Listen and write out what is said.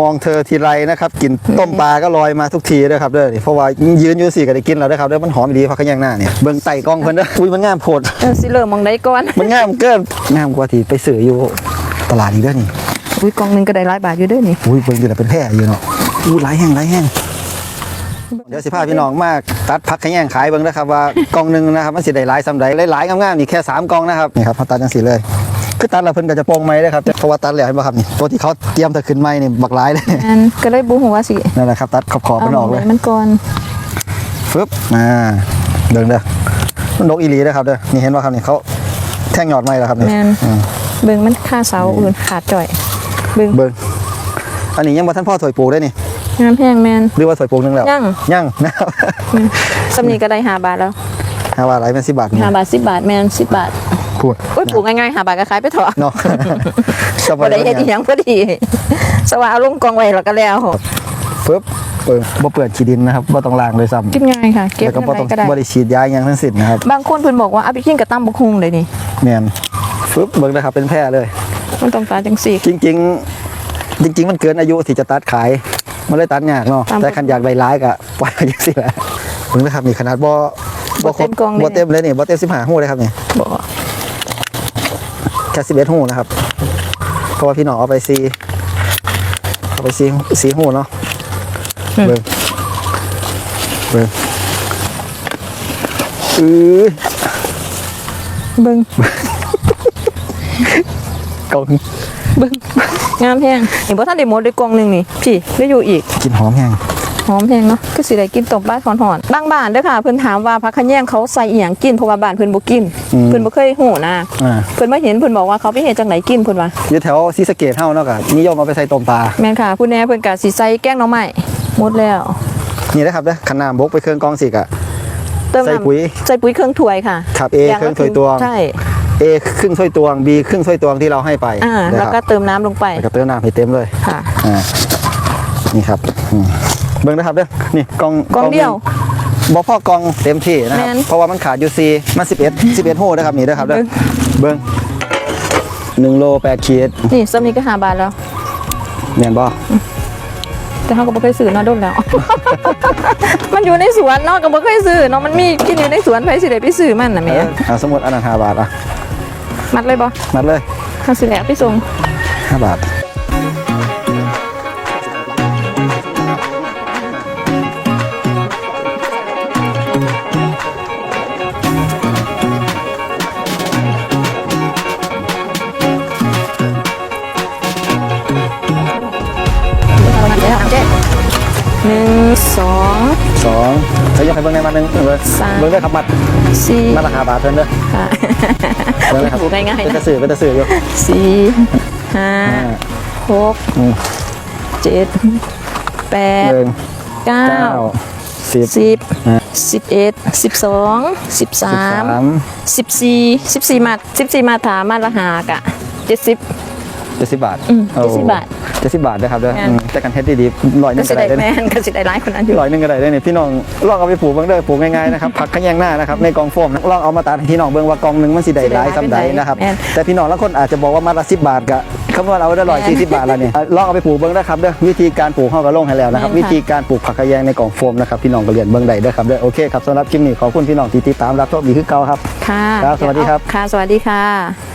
มองเธอทีไรนะครับกินต้มปลาก็ลอยมาทุกทีด้วยครับเด้อนี่เพราะว่ายืนอยู่สี่ก็ได้กินแล้วนะครับเด้อมันหอมดีพักขยังหน้าเนี่ยเบิ่งไต่กล้องเพิ่นเด้ออุ้ยมันงามโพดเออสิเริ่มมองได้ก่อนมันงามเกินงามกว่าที่ไปซื้ออยู่ตลาดอีกเด้อนี่อุ้ยกล่องหนึงก็ได้หลายบาทอยู่เด้วยนี่อุ้ยเบิ่งอยู่แต่เป็นแพร่อยู่เนาะอู้หลายแห้งหลายแห้งเดี๋ยวสิพาพี่น้องมากตัดพักขยังขายเบิ่งนะครับว่ากล่องหนึงนะครับมันสิได้หลายซำใดหลายๆงามๆนี่แค่สามกล่องนะครับนี่ครับเขาตัดจังซี่เลย คือตัดแล้วเพิ่นก็จะโปร่งไหมเลยครับเพราะว่าตัดแล้วเห็นบ่ครับนี่ตัวที่เขาเตรียมจะขึ้นไม้นี่บักหลายเลยอันก็เลยบ่ฮู้ว่าสินั่นแหละครับตัดขอบๆมันออกเลยามันก่อนฟึบมาเดินเด้อมันนกอีหลีนะครับเด้อนี่เห็นว่าครับนี่เขาแท่งหยอดไม้แล้วครับนี่แม่นอืมเบิ่งมันค่าเสาอื่นขาดจ่อยเบิ่งเบิ้งอันนี้ยังบ่ท่านพ่อถอยปลูกได้นี่งามแพงแม่นหรือว่าถอยปลูกนึงแล้วยังยังนะครับสำนี้ก็ได้5บาทแล้วฮาว่าอะไรเป็นสิบบาทนี่5บาท10บาทแม่น10บาท พูดโอ้ยปลูกง่ายๆ5บาทก็ขายไปเถอะเนาะสบ่ได้เฮ็ดอีหยังพอดีสว่าเอาลงกองไว้แล้วก็แล้วฟึบเปิดบ่เปิดขี้ดินนะครับบ่ต้องล้างเลยซ้ำกินง่ายค่ะเก็บแล้วก็เงินบ่ไว้ต้องก็ได้บ่ได้ฉีดยาหยังทั้งสิ้นนะครับบางคนเพิ่นบอกว่าเอาไปกินกับตำบักหุ่งเลยนี่แม่นฟึบเบิ่งนะครับเป็นแพร่เลย มันต้องการจังซี่จริง ๆ จริง ๆ มันเกินอายุที่จะตัดขายมันเลยตัดยากเนาะตามแต่คันอยากได้ร้ายก็ปล่อยไปจังซี่แหละเบิ่งนะครับนี่ขนาดบ่บ่เต็มกล่องเลยบ่เต็มเลยนี่บ่เต็ม15หูเลยครับนี่บ่ แค่11หูนะครับ เพราะว่าพี่น้องเอาไปซีเอาไปซีซีหูเนาะเบิ่งเบิ่งอือเบิ่งกล่องเบิ่งงามแพงนี่บ่ทันได้หมดด้วยกล่องหนึงนี่พี่เหลืออยู่อีก กินหอมแห้ง หอมแพงเนาะก็สิได้กินต้มปลาหอนๆบางบ้านเด้อค่ะเพิ่นถามว่าผักขะแยงเขาใส่อีหยังกินเพราะว่าบ้านเพิ่นบ่กินเพิ่นบ่เคยฮู้นะอ่า เพิ่นมาเห็นเพิ่นบอกว่าเขาไปเฮ็ดจังไดกินเพิ่นว่าอยู่แถวซีสะเกตเฮาเนาะก็นิยมเอาไปใส่ต้มปลา แม่นค่ะผู้แน่เพิ่นก็สิใส่แกงหน่อไม้หมดแล้ว นี่นะครับเด้อขนาดบกไปเครื่องกรองสิกอะเติมใส่น้ำปุ๋ยใส่ปุ๋ยเครื่องถ้วยค่ะครับ A ย่างเครื่องละถ้วยตวง ใช่ A ครึ่งถ้วยตวง B ครึ่งถ้วยตวงที่เราให้ไปอ่า นะแล้วคก็รับเติมน้ำลงไปแล้วก็เติมน้ำให้เต็มเลยค่ะ อ่านี่ครับอืม เบิ่งนะครับเด้อนี่กล่องกล่องเดียวหนึ่งบ่พอกล่องเต็มที่นะครับ แม่น เพราะว่ามันขาดอยู่ซีมัน11 11โหนะครับนี่เด้อครับเด้อเบิ่ง1โล8ขีดนี่ซ้ำนี้ก็5บาทแล้ว แม่นบ่แต่เขาก็บ่เคยซื้อเนาะโดนแล้ว มันอยู่ในสวนเนาะก็บ่เคยซื้อเนาะมันมีกินอยู่ในสวนไผสิได้ไปซื้อมันน่ะแม่อ่าสมมุติอันนั้น5บาทอะมัดเลยบ่มัดเลยเฮาสิแล้วไปส่ง5บาท สองใช้ยกให้เบิ่งในมาหนึงเบิ่งสาม เบิ่งได้ครับมัดสี่มัดราคาบาทเพิ่นเด้อค่ะเบิ่งเลยครับถูกง่ายๆนะเป็นตะสื่อเป็นตะสื่ออยู่สี่ห้าห้าหกอืมเจ็ดแปดหนึ่งเก้าเก้าสิบสิบห้าสิบเอ็ดสิบสองสิบสามสามสิบสี่สิบสี่มาสิบสี่มาถามาละหากะเจ็ดสิบ เจ็ดสิบบาทอืมโอ้70บาทเจ็ดสิบบาทนะครับเด้อแม่น อืมแต่กันเฮ็ดดีๆร้อยหนึก็งสิก็ได้ได้เด้อแม่นี่นก็สิได้หลายคนนั้นอยู่ ร้อยหนึงก็ได้เด้อนี่พี่น้องลองเอาไปปลูกเบิ่งเด้อปลูกง่ายๆนะครับผักขะแยงหน้านะครับในกองโฟมนะลองเอามาตัดให้พี่น้องเบิ่งว่ากองหนึงมันสิได้หลายซำใดนะครับแม่น แต่พี่น้องละคนอาจจะบอกว่ามัดละ10 บาทก็คำนวณเอาได้ร้อยสี่สิบบาทแล้วนี่อะลองเอาไปปลูกเบิ่งนะครับเด้อวิธีการปลูกเฮาก็ลงให้แล้วนะครับแม่นค่ะวิธีการปลูกผักขะแยงในกล่องโฟมนะครับพี่น้องก็เรียนเบิ่งได้เด้อครับเด้อโอเคครับสำหรับคลิปนี้ขอบคุณพี่น้องที่ติดตามรับชมอีกคือเก่าครับ ค่ะครับสวัสดีครับ ค่ะ สวัสดีค่ะ